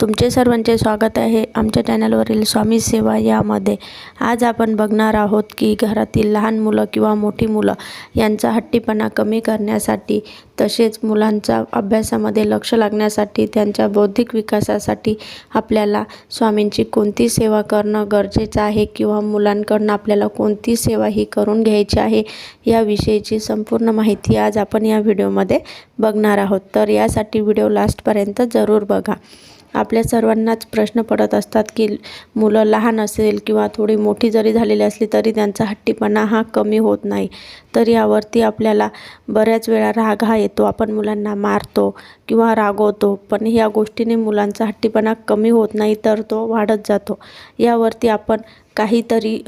तुमचे सर्वांचे स्वागत आहे आमच्या चॅनलवरील स्वामी सेवा यामध्ये. आज आपण बघणार आहोत की घरातील लहान मुलं किंवा मोठी मुलं यांचा हट्टीपणा कमी करण्यासाठी तसेच मुलांचा अभ्यासामध्ये लक्ष लागण्यासाठी त्यांच्या बौद्धिक विकासासाठी आपल्याला स्वामींची कोणती सेवा करणं गरजेचं आहे किंवा मुलांकडनं आपल्याला कोणती सेवा ही करून घ्यायची आहे याविषयीची संपूर्ण माहिती आज आपण या व्हिडिओमध्ये बघणार आहोत. तर यासाठी व्हिडिओ लास्टपर्यंत जरूर बघा. आपल्या सर्वांनाच प्रश्न पडत असतात की मुलं लहान असेल किंवा थोडी मोठी जरी झालेली असली तरी त्यांचा हट्टीपणा हा कमी होत नाही. तर यावरती आपल्याला बऱ्याच वेळा राग हा येतो. आपण मुलांना मारतो किंवा रागवतो पण या गोष्टीने मुलांचा हट्टीपणा कमी होत नाही तर तो वाढत जातो. यावरती आपण काहीतरी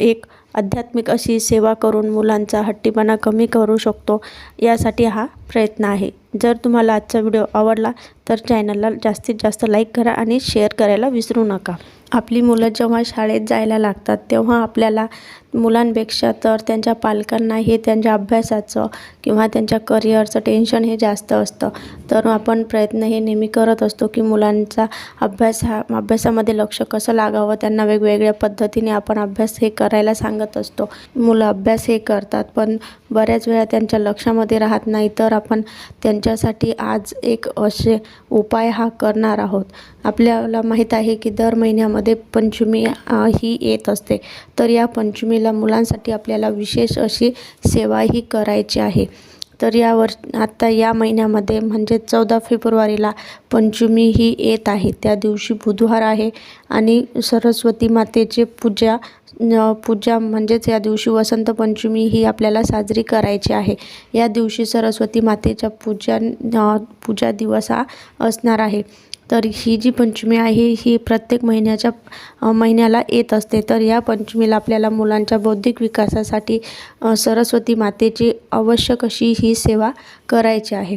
एक आध्यात्मिक अशी सेवा करून मुलांचा हट्टीपणा कमी करू शकतो यासाठी हा प्रयत्न आहे. जर तुम्हाला आजचा व्हिडिओ आवडला तर चॅनलला जास्तीत जास्त लाईक करा आणि शेअर करायला विसरू नका. आपली मुलं जेव्हा शाळेत जायला लागतात तेव्हा आपल्याला मुलांपेक्षा तर त्यांच्या पालकांना हे त्यांच्या अभ्यासाचं किंवा त्यांच्या करिअरचं टेन्शन हे जास्त असतं. तर आपण प्रयत्न हे नेहमी करत असतो की मुलांचा अभ्यास हा अभ्यासामध्ये लक्ष कसं लागावं त्यांना वेगवेगळ्या पद्धतीने आपण अभ्यास हे करायला सांगत असतो. मुलं अभ्यास हे करतात पण बऱ्याच वेळा त्यांच्या लक्षामध्ये राहत नाही तर आपण त्यांच्यासाठी आज एक असे उपाय हा करणार आहोत. आपल्याला माहीत आहे की दर महिन्यामध्ये पंचमी ही येत असते. तर या पंचमीला मुलांसाठी आपल्याला विशेष अशी सेवाही करायची आहे. तर यावर आत्ता या महिन्यामध्ये म्हणजे चौदा फेब्रुवारीला पंचमी ही येत आहे. त्या दिवशी बुधवार आहे आणि सरस्वती मातेचे पूजा पूजा म्हणजेच या दिवशी वसंत पंचमी ही आपल्याला साजरी करायची आहे. या दिवशी सरस्वती मातेच्या पूजा पूजा दिवस हा असणार आहे. तर ही जी पंचमी आहे ही प्रत्येक महिन्याच्या महिन्याला येत असते. तर या पंचमीला आपल्याला मुलांच्या बौद्धिक विकासासाठी सरस्वती मातेची आवश्यक अशी ही सेवा करायची आहे.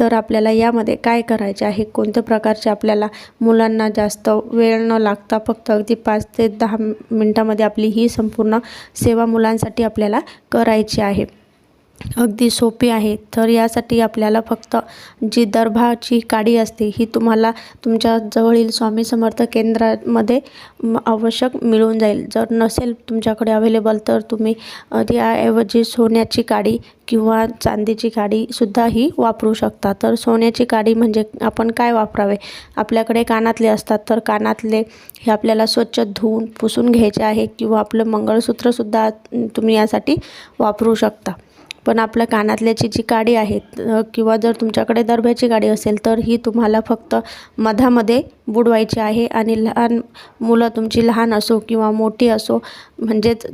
तर आपल्याला यामध्ये काय करायचे आहे? कोणत्या प्रकारचे आपल्याला मुलांना जास्त वेळ न लागता फक्त अगदी पाच ते दहा मिनटामध्ये आपली ही संपूर्ण सेवा मुलांसाठी आपल्याला करायची आहे? अगदी सोपी आहे. तर यासाठी आपल्याला फक्त जी दर्भाची काडी असते ही तुम्हाला तुमच्या जवळील स्वामी समर्थ केंद्रामध्ये आवश्यक मिळून जाईल. जर नसेल तुमच्याकडे अवेलेबल तर तुम्ही त्याऐवजी सोन्याची काडी किंवा चांदीची काडीसुद्धा ही वापरू शकता. तर सोन्याची काडी म्हणजे आपण काय वापरावे? आपल्याकडे कानातले असतात तर कानातले हे आपल्याला स्वच्छ धुवून पुसून घ्यायचे आहे किंवा आपलं मंगळसूत्रसुद्धा तुम्ही यासाठी वापरू शकता. पण आपल्या कानातल्याची जी काडी आहे किंवा जर तुमच्याकडे दरब्याची गाडी असेल तर ही तुम्हाला फक्त मधामध्ये बुडवायची आहे आणि लहान मुलं तुमची लहान असो किंवा मोठी असो म्हणजेच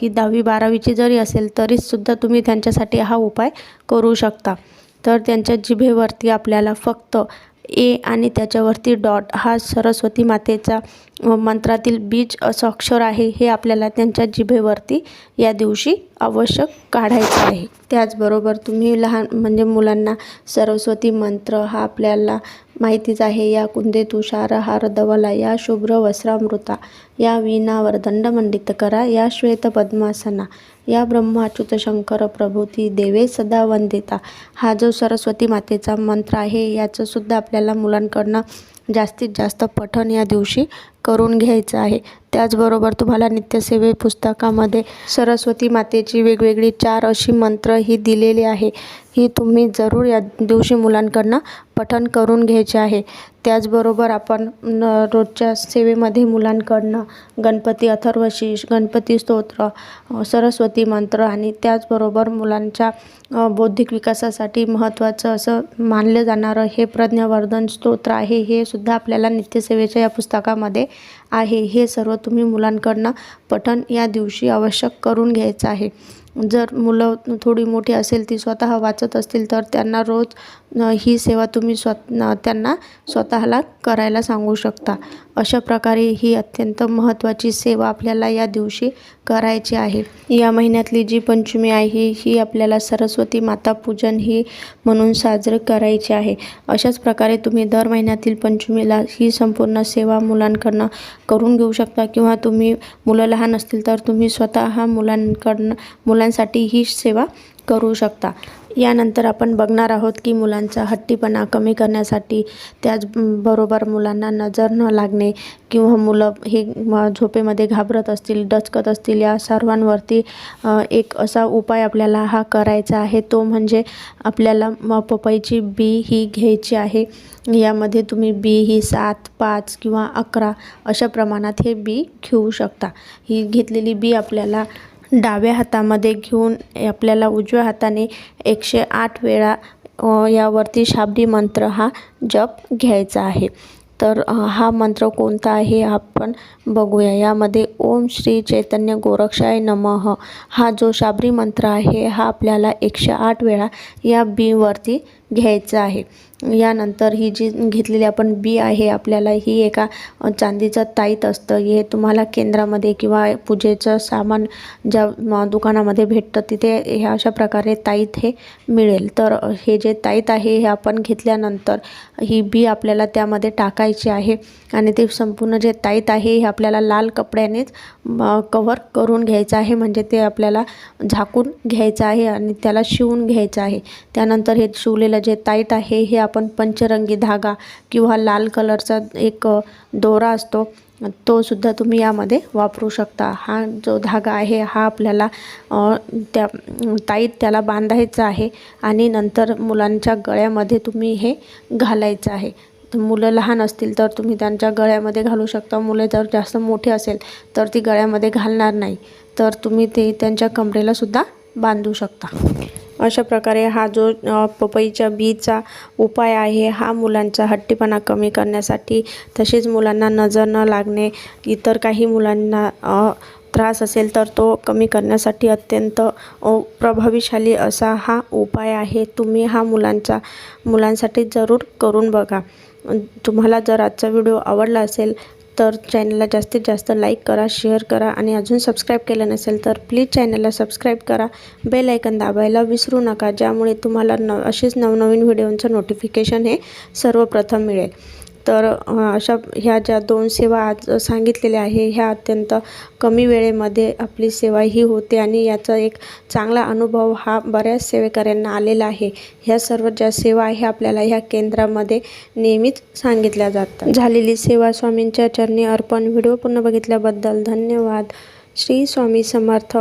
ही दहावी बारावीची जरी असेल तरीसुद्धा तुम्ही त्यांच्यासाठी हा उपाय करू शकता. तर त्यांच्या जिभेवरती आपल्याला फक्त ए आणि त्याच्यावरती डॉट हा सरस्वती मातेचा मंत्रातील बीज असं अक्षर आहे हे आपल्याला त्यांच्या जिभेवरती या दिवशी आवश्यक काढायचं आहे. त्याचबरोबर तुम्ही लहान म्हणजे मुलांना सरस्वती मंत्र हा आपल्याला माहितीच आहे या कुंदे तुषारहार दवला धवला या शुभ्र वस्त्रामृता या वीणावर दंडमंडित करा या श्वेत पद्मासना या ब्रह्माच्युत शंकर प्रभूती देवे सदा वंदिता. हा जो सरस्वती मातेचा मंत्र आहे याचंसुद्धा आपल्याला मुलांकडनं जास्तीत जास्त पठण या दिवशी करून घ्यायचं आहे. त्याचबरोबर तुम्हाला नित्यसेवे पुस्तकामध्ये सरस्वती मातेची वेगवेगळी चार अशी मंत्र ही दिलेली आहे. ही तुम्ही जरूर या दिवशी मुलांकडनं पठण करून घ्यायचे आहे. त्याचबरोबर आपण न रोजच्या सेवेमध्ये मुलांकडनं गणपती अथर्वशीष गणपती स्तोत्र सरस्वती मंत्र आणि त्याचबरोबर मुलांच्या बौद्धिक विकासासाठी महत्त्वाचं असं मानलं जाणारं हे प्रज्ञावर्धन स्तोत्र आहे. हे सुद्धा आपल्याला नित्यसेवेच्या या पुस्तकामध्ये आहे. हे सर्व तुम्ही मुलांकडनं पठण या दिवशी आवश्यक करून घ्यायचं आहे. जर मुलं थोडी मोठी असेल ती स्वतः वाचत असतील तर त्यांना रोज ही सेवा तुम्ही स्व त्यांना स्वतःला करायला सांगू शकता. अशा प्रकारे ही अत्यंत महत्त्वाची सेवा आपल्याला या दिवशी करायची आहे. या महिन्यातली जी पंचमी आहे ही आपल्याला सरस्वती माता पूजन ही म्हणून साजरं करायची आहे. अशाच प्रकारे तुम्ही दर महिन्यातील पंचमीला ही संपूर्ण सेवा मुलांकडनं करून घेऊ शकता किंवा तुम्ही मुलं लहान असतील तर तुम्ही स्वतः मुलांकडनं मुलांसाठी ही सेवा करू शकता. यानंतर आपण बघणार आहोत की मुलांचा हट्टीपणा कमी करण्यासाठी त्याचबरोबर मुलांना नजर न लागणे किंवा मुलं हे झोपेमध्ये घाबरत असतील डचकत असतील या सर्वांवरती एक असा उपाय आपल्याला हा करायचा आहे. तो म्हणजे आपल्याला म पपईची बी ही घ्यायची आहे. यामध्ये तुम्ही बी ही सात पाच किंवा अकरा अशा प्रमाणात हे बी घेऊ शकता. ही घेतलेली बी आपल्याला डाव्या हातामध्ये घेऊन आपल्याला उजव्या हाताने एकशे आठ वेळा यावरती शाब्दी मंत्र हा जप घ्यायचा आहे. तर हा मंत्र कोणता आहे आपण बघूया. यामध्ये ओम श्री चैतन्य गोरक्षाय नमः. हा जो शाबरी मंत्र आहे हा आपल्याला एकशे आठ वेळा या बीवरती घ्यायचं आहे. यानंतर ही जी घेतलेली आपण बी आहे आपल्याला ही एका चांदीचं ताईत असतं. हे तुम्हाला केंद्रामध्ये किंवा पूजेचं सामान ज्या दुकानामध्ये भेटतं तिथे ह्या अशा प्रकारे ताईत हे मिळेल. तर हे जे ताईत आहे हे आपण घेतल्यानंतर ही बी आपल्याला त्यामध्ये टाकायची आहे आणि ते संपूर्ण जे ताईत आहे हे आपल्याला लाल कपड्यानेच कवर करून घ्यायचं आहे. म्हणजे ते आपल्याला झाकून घ्यायचं आहे आणि त्याला शिवून घ्यायचं आहे. त्यानंतर हे शिवलेलं जे ताईट आहे हे आपण पंचरंगी धागा किंवा लाल कलरचा एक दोरा असतो तो सुद्धा तुम्ही यामध्ये वापरू शकता. हा जो धागा आहे हा आपल्याला त्या ताईत त्याला बांधायचा आहे आणि नंतर मुलांच्या गळ्यामध्ये तुम्ही हे घालायचं आहे. मुलं लहान असतील तर तुम्ही त्यांच्या गळ्यामध्ये घालू शकता मुले जर जास्त मोठे असेल तर ती गळ्यामध्ये घालणार नाही. तर तुम्ही ते त्यांच्या कमरेलासुद्धा बांधू शकता. अशा प्रकारे हा जो पपईच्या बीचा उपाय आहे हा मुलांचा हट्टीपणा कमी करण्यासाठी तसेच मुलांना नजर न लागणे इतर काही मुलांना त्रास असेल तर तो कमी करण्यासाठी अत्यंत प्रभावीशाली असा हा उपाय आहे. तुम्ही हा मुलांचा मुलांसाठी जरूर करून बघा. तुम्हाला जर आजचा व्हिडिओ आवडला असेल तर चॅनलला जास्तीत जास्त लाईक करा शेअर करा आणि अजून सबस्क्राईब केलं नसेल तर प्लीज चॅनलला सबस्क्राईब करा. बेल ऐकन दाबायला विसरू नका ज्यामुळे तुम्हाला न असेच नवनवीन व्हिडिओंचं नोटिफिकेशन हे सर्वप्रथम मिळेल. तर अशा ह्या ज्या दोन सेवा आज सांगितलेल्या आहे ह्या अत्यंत कमी वेळेमध्ये आपली सेवा ही होते आणि याचा एक चांगला अनुभव हा बऱ्याच सेवेकऱ्यांना आलेला आहे. ह्या सर्व ज्या सेवा आहे आपल्याला ह्या केंद्रामध्ये नेहमीच सांगितल्या जातात. झालेली सेवा स्वामींच्या चरणी अर्पण. व्हिडिओ पूर्ण बघितल्याबद्दल धन्यवाद. श्री स्वामी समर्थ.